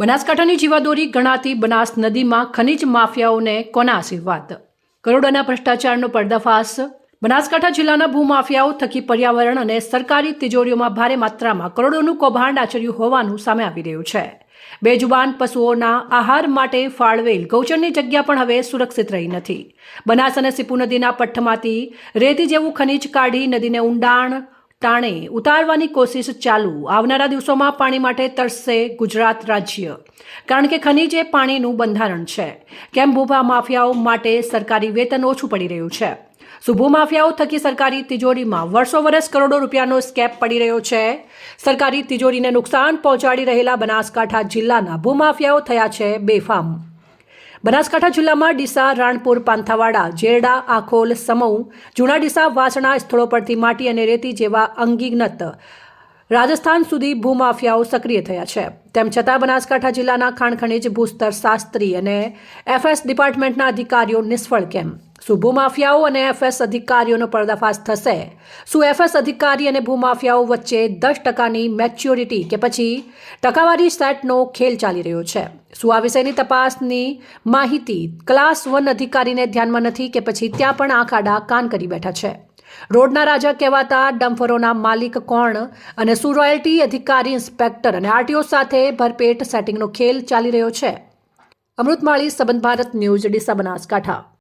બનાસકાંઠાની જીવાદોરી ગણાતી બનાસ નદીમાં ખનિજ માફિયાઓને કોના આશીર્વાદ? કરોડોના ભ્રષ્ટાચારનો પર્દાફાશ. બનાસકાંઠા જિલ્લાના ભૂમાફિયાઓ થકી પર્યાવરણ અને સરકારી તિજોરીઓમાં ભારે માત્રામાં કરોડોનું કૌભાંડ આચર્યું હોવાનું સામે આવી રહ્યું છે. બેજુબાન પશુઓના આહાર માટે ફાળવેલ ગૌચરની જગ્યા પણ હવે સુરક્ષિત રહી નથી. બનાસ અને સિપુ નદીના પઠ્ઠમાંથી રેતી જેવું ખનિજ કાઢી નદીને ઊંડાણ ટાણે ઉતારવાની કોશિશ ચાલુ આવનારા દિવસોમાં પાણી માટે તરસશે ગુજરાત રાજ્ય. કારણ કે ખનીજ એ પાણીનું બંધારણ છે. કેમ ભૂભા માફિયાઓ માટે સરકારી વેતન ઓછું પડી રહ્યું છે? શું માફિયાઓ થકી સરકારી તિજોરીમાં વર્ષો વર્ષ કરોડો રૂપિયાનો સ્કેપ પડી રહ્યો છે. સરકારી તિજોરીને નુકસાન પહોંચાડી રહેલા બનાસકાંઠા જિલ્લાના ભૂમાફિયાઓ થયા છે બેફામ. બનાસકાંઠા જિલ્લામાં ડીસા, રાણપુર, પાંથાવાડા, જેરડા, આખોલ, સમઉ, જૂના ડીસા, વાસણા, સ્થળો પરથી માટી અને રેતી જેવા અંગીનત રાજસ્થાન સુધી ભૂમાફિયાઓ સક્રિય થયા છે. તેમ છતાં બનાસકાંઠા જિલ્લાના ખાણ ખનીજ ભૂસ્તર શાસ્ત્રી અને એફએસ ડિપાર્ટમેન્ટના અધિકારીઓ નિષ્ફળ કેમ? શું ભૂમાફિયાઓ અને એફએસ અધિકારીઓનો પર્દાફાશ થશે. શું એફએસ અધિકારી અને ભૂમાફિયાઓ વચ્ચે દસ ટકાની મેચ્યોરિટી કે પછી ટકાવારી સેટનો ખેલ ચાલી રહ્યો છે. શું આ વિષયની તપાસની માહિતી ક્લાસ વન અધિકારીને ધ્યાનમાં નથી કે પછી ત્યાં પણ આંખ આડા કાન કરી બેઠા છે? રોડના રાજા કહેવાતા ડમ્ફરોના માલિક કોણ અને શું રોયલ્ટી અધિકારી, ઇન્સ્પેક્ટર અને આરટીઓ સાથે ભરપેટ સેટિંગનો ખેલ ચાલી રહ્યો છે? અમૃતમાળી, સંબંધ ભારત ન્યૂઝ, ડીસા બનાસકાંઠા.